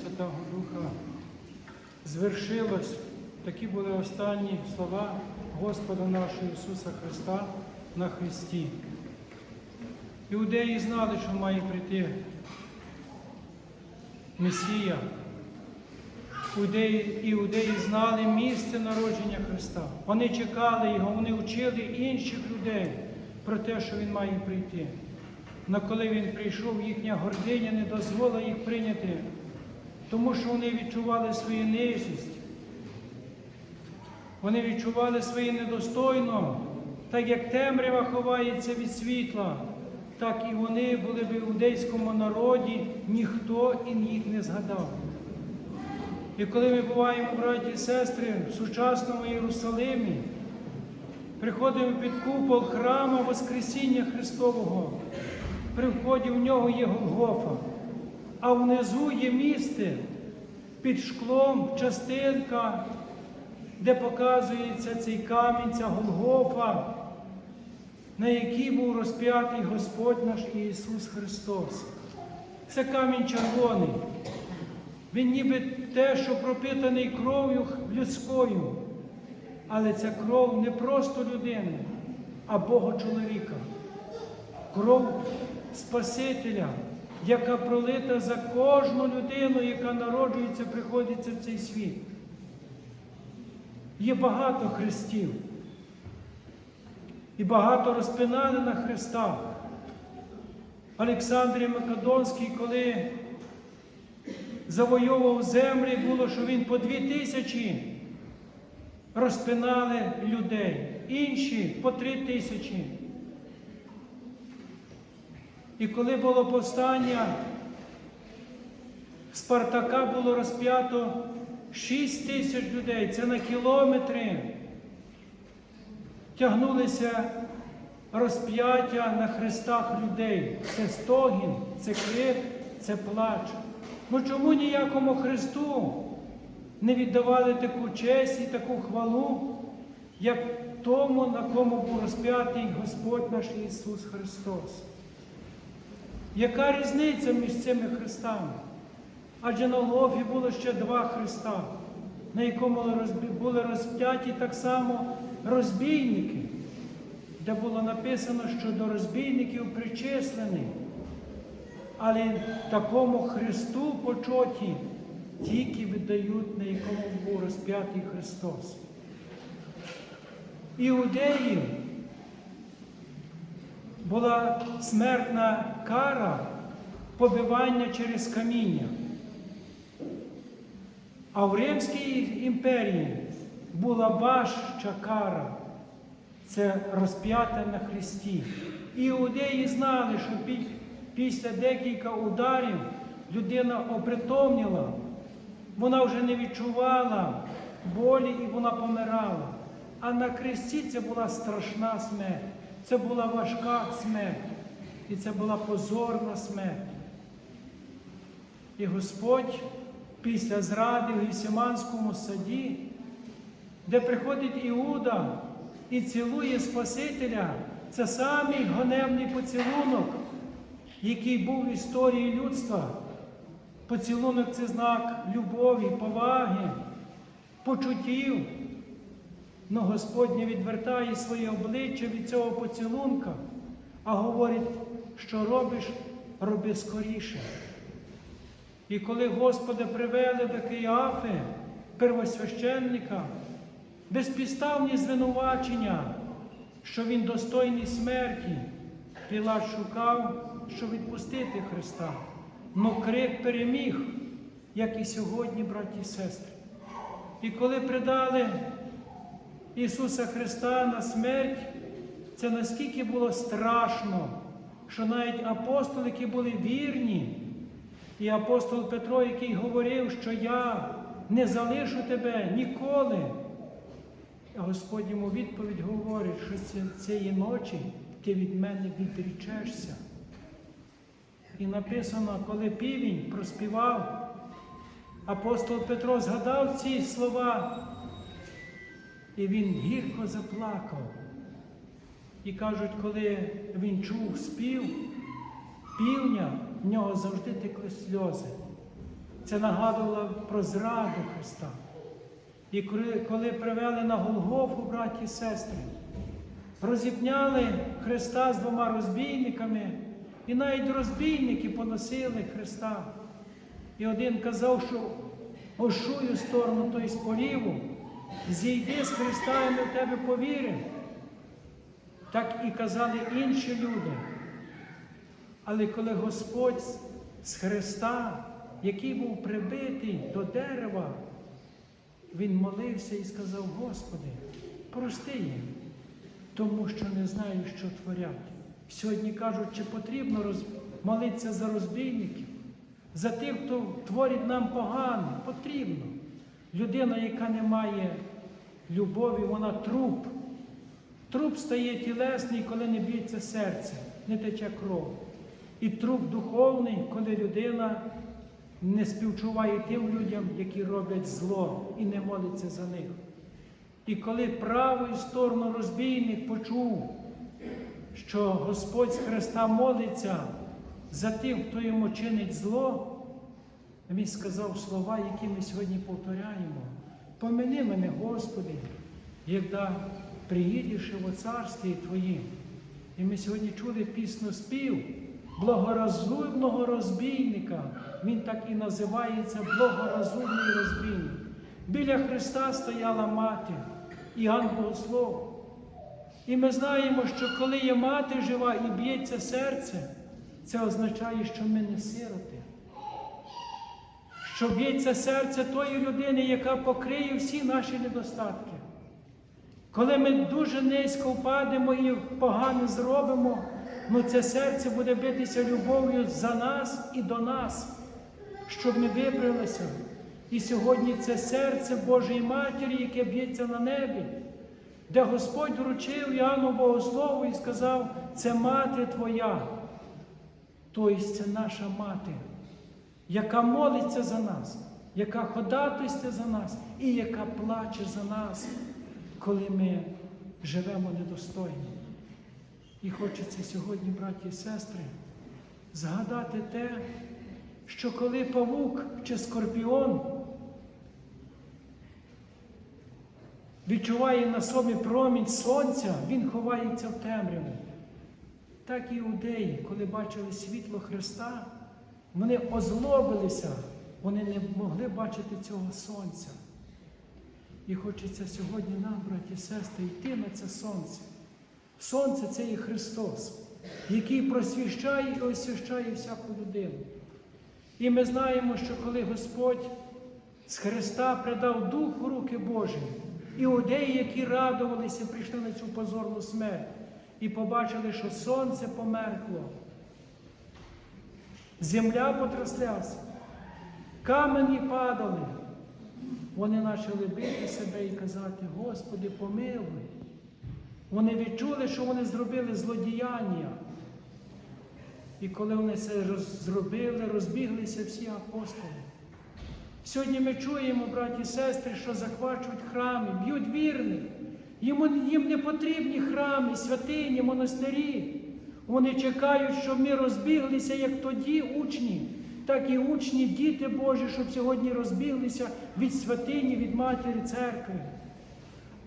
Святого Духа звершилось. Такі були останні слова Господа нашого Ісуса Христа на Христі. Іудеї знали, що має прийти Месія. Іудеї, іудеї знали місце народження Христа. Вони чекали Його, вони вчили інших людей про те, що Він має прийти. Але коли він прийшов, їхня гординя не дозволила їх прийняти, тому що вони відчували свою нижність. Вони відчували своє недостойно, так як темрява ховається від світла, так і вони були в іудейському народі, ніхто і їх не згадав. І коли ми буваємо, браті і сестри, в сучасному Єрусалимі, приходимо під купол храму Воскресіння Христового, при вході в нього є Голгофа, а внизу є місце під шклом, частинка, де показується цей камінь, ця Голгофа, на якій був розп'ятий Господь наш Ісус Христос. Це камінь червоний. Він ніби те, що пропитаний кров'ю людською. Але ця кров не просто людини, а Бога чоловіка. Кров Спасителя, яка пролита за кожну людину, яка народжується, приходиться в цей світ. Є багато хрестів. І багато розпинали на хрестах. Олександр Македонський, коли завойовував землі, було, що він по дві тисячі розпинали людей, інші по три тисячі. І коли було повстання, Спартака було розп'ято 6 тисяч людей, це на кілометри. Тягнулися розп'яття на хрестах людей. Це стогін, це крик, це плач. Ну чому ніякому Христу не віддавали таку честь і таку хвалу, як тому, на кому був розп'ятий Господь наш Ісус Христос? Яка різниця між цими хрестами? Адже на Голгофі було ще два хреста, на якому були розп'яті так само розбійники, де було написано, що до розбійників причислений. Але такому Христу почоті тільки віддають, на якому був розп'ятий Христос. Іудеїв була смертна кара побивання через каміння. А в Римській імперії була важча кара це розп'яте на Христі. Іудеї знали, що після декілька ударів людина опритомніла, вона вже не відчувала болі і вона помирала. А на Христі це була страшна смерть, це була важка смерть. І це була позорна смерть. І Господь після зради в Гісіманському саді, де приходить Іуда і цілує Спасителя, це самий гонебний поцілунок, який був в історії людства. Поцілунок це знак любові, поваги, почуттів. Но Господь не відвертає своє обличчя від цього поцілунка, а говорить, що робиш, роби скоріше. І коли Господа привели до Киафи, первосвященника, безпідставні звинувачення, що він достойний смерті, Пілат шукав, щоб відпустити Христа. Но крик переміг, як і сьогодні, браті і сестри. І коли придали Ісуса Христа на смерть, це наскільки було страшно, що навіть апостоли, які були вірні, і апостол Петро, який говорив, що я не залишу тебе ніколи. А Господь йому відповідь говорить, що цієї ночі ти від мене відрічешся. І написано, коли півень проспівав, апостол Петро згадав ці слова, і він гірко заплакав. І кажуть, коли він чув спів, півня, в нього завжди текли сльози. це нагадувало про зраду Христа. І коли, привели на Голгофу, браті і сестри, розіпняли Христа з двома розбійниками, і навіть розбійники поносили Христа. І один казав, що ошую сторону той з поліву, зійди з Христа, і ми в тебе повіримо. Так і казали інші люди. Але коли Господь з Христа, який був прибитий до дерева, він молився і сказав, Господи, прости їм, тому що не знаю, що творять. Сьогодні кажуть, чи потрібно роз... молитися за розбійників, за тих, хто творить нам погано, потрібно. Людина, яка не має любові, вона труп. Труп стає тілесний, коли не б'ється серце, не тече кров. І труп духовний, коли людина не співчуває тим людям, які роблять зло і не молиться за них. І коли правою сторону розбійник почув, що Господь з Христа молиться за тим, хто йому чинить зло, він сказав слова, які ми сьогодні повторяємо. Помини мене, Господи, якда приїдеш у царстві Твоїм. І ми сьогодні чули пісню спів благоразумного розбійника. Він так і називається благоразумний розбійник. Біля Христа стояла мати, Іоанн Богослов. І ми знаємо, що коли є мати жива і б'ється серце, це означає, що ми не сироти. Що б'ється серце тої людини, яка покриє всі наші недостатки. Коли ми дуже низько впадемо і погано зробимо, ну це серце буде битися любов'ю за нас і до нас, щоб ми вибралися. І сьогодні це серце Божої Матері, яке б'ється на небі, де Господь вручив Іоанну Богослову і сказав, це мати Твоя. Тобто це наша мати, яка молиться за нас, яка ходатайствує за нас і яка плаче за нас, коли ми живемо недостойно. І хочеться сьогодні, браті і сестри, згадати те, що коли павук чи скорпіон відчуває на собі промінь сонця, він ховається в темряву. Так і іудеї, коли бачили світло Христа, вони озлобилися, вони не могли бачити цього сонця. І хочеться сьогодні нам, браті і сестри, йти на це сонце. Сонце це є Христос, який просвіщає і освящає всяку людину. І ми знаємо, що коли Господь з Христа придав Дух у руки Божі, іудеї, які радувалися, прийшли на цю позорну смерть і побачили, що сонце померкло, земля потряслася, камені падали. Вони почали бити себе і казати, Господи, помилуй. Вони відчули, що вони зробили злодіяння. І коли вони це зробили, розбіглися всі апостоли. Сьогодні ми чуємо, браті і сестри, що захвачують храми, б'ють вірних. Їм, їм не потрібні храми, святині, монастирі. Вони чекають, щоб ми розбіглися, як тоді учні, так і учні, діти Божі, щоб сьогодні розбіглися від святині, від матері церкви.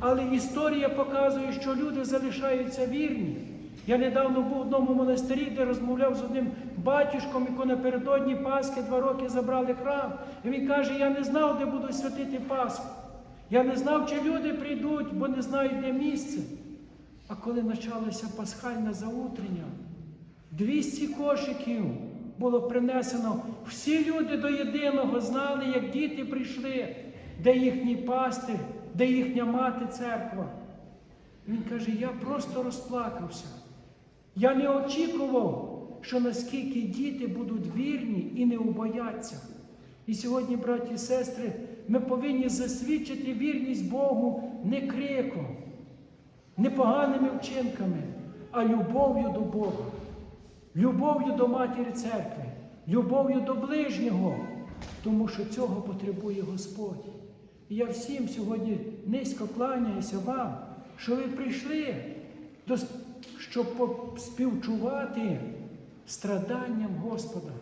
Але історія показує, що люди залишаються вірні. Я недавно був в одному монастирі, де розмовляв з одним батюшком, якого напередодні Пасхи два роки забрали храм. І він каже: я не знав, де буду святити Пасху. Я не знав, чи люди прийдуть, бо не знають, де місце. А коли почалося пасхальне заутрення, 200 кошиків було принесено. Всі люди до єдиного знали, як діти прийшли, де їхній пастир, де їхня мати церква. Він каже, я просто розплакався. Я не очікував, що наскільки діти будуть вірні і не убояться. І сьогодні, браті і сестри, ми повинні засвідчити вірність Богу не криком, не поганими вчинками, а любов'ю до Бога, любов'ю до Матері Церкви, любов'ю до ближнього, тому що цього потребує Господь. І я всім сьогодні низько кланяюся вам, що ви прийшли, щоб співчувати страданням Господа.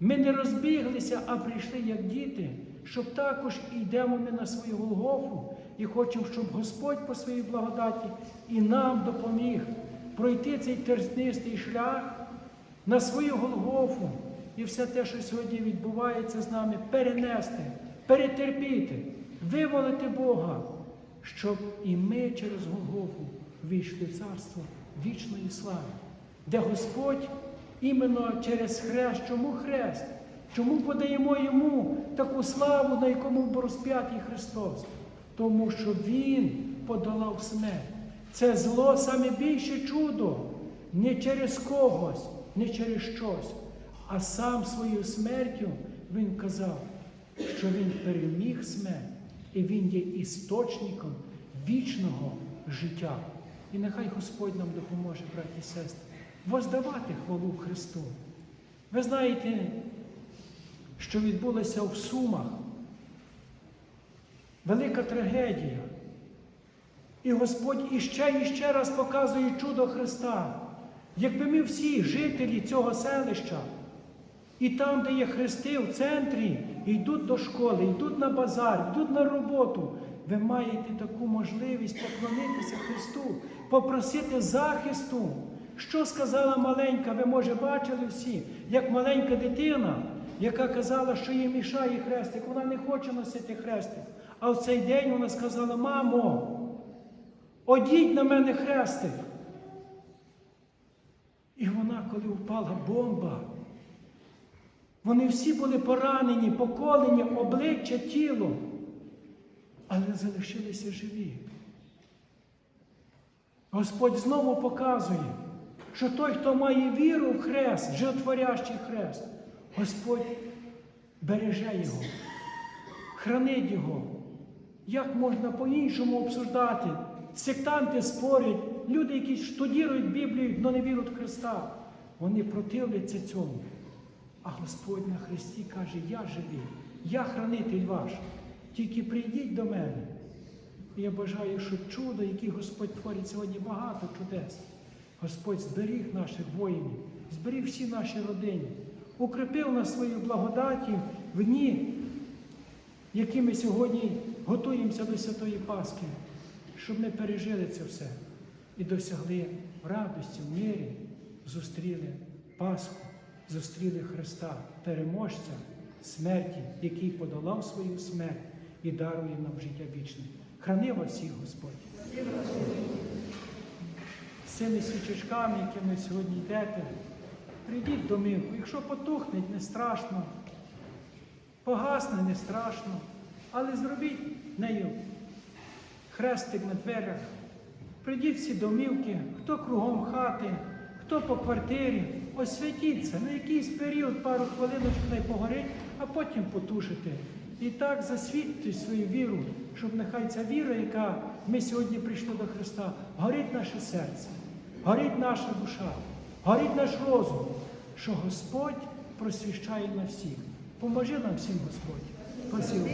Ми не розбіглися, а прийшли як діти, щоб також йдемо ми на свою Голгофу і хочемо, щоб Господь по своїй благодаті і нам допоміг пройти цей тернистий шлях на свою Голгофу і все те, що сьогодні відбувається з нами, перенести, перетерпіти, виволити Бога, щоб і ми через Голгофу війшли в царство вічної слави, де Господь іменно через хрест, чому хрест? Чому подаємо йому таку славу, на якому був розп'ятий Христос? Тому що Він подолав смерть. Це зло саме більше чудо не через когось, не через щось, а сам своєю смертю Він казав, що Він переміг смерть, і Він є істочником вічного життя. І нехай Господь нам допоможе, браті і сестри, воздавати хвалу Христу. Ви знаєте, що відбулося в Сумах. Велика трагедія. І Господь іще і ще раз показує чудо Христа. Якби ми всі жителі цього селища, і там, де є хрести в центрі, йдуть до школи, йдуть на базар, йдуть на роботу, ви маєте таку можливість поклонитися Христу, попросити захисту. Що сказала маленька, ви може бачили всі, як маленька дитина, яка казала, що їй мішає хрестик, вона не хоче носити хрестик. А в цей день вона сказала: мамо, одіть на мене хрестик. І вона, коли впала бомба, вони всі були поранені, поколені, обличчя, тіло, але залишилися живі. Господь знову показує, що той, хто має віру в хрест, животворящий хрест, Господь береже його, хранить його. Як можна по-іншому обсуждати? Сектанти спорять, люди, які штудірують Біблію, але не вірують в Христа, вони противляться цьому. А Господь на Христі каже, я живий, я хранитель ваш. Тільки прийдіть до мене. І я бажаю, щоб чудо, яке Господь творить сьогодні, багато чудес. Господь зберіг наших воїнів, зберіг всі наші родини, укріпив нас свою благодаті в дні, які ми сьогодні готуємося до Святої Пасхи, щоб ми пережили це все і досягли радості, в мирі, зустріли Пасху, зустріли Христа, переможця смерті, який подолав свою смерть і дарує нам життя вічне. Храни вас всіх, Господь. З цими свічечками, якими сьогодні йдете, прийдіть в домівку. Якщо потухне, не страшно, погасне, не страшно, але зробіть нею хрестик на дверях. Прийдіть всі домівки, хто кругом хати, хто по квартирі, освятіться на якийсь період, пару хвилиночок не погорить, а потім потушите. І так засвідчити свою віру, щоб нехай ця віра, яка ми сьогодні прийшли до Христа, горить наше серце, горить наша душа, горить наш розум, що Господь просвіщає на всіх. Поможи нам всім, Господь. Спасибо.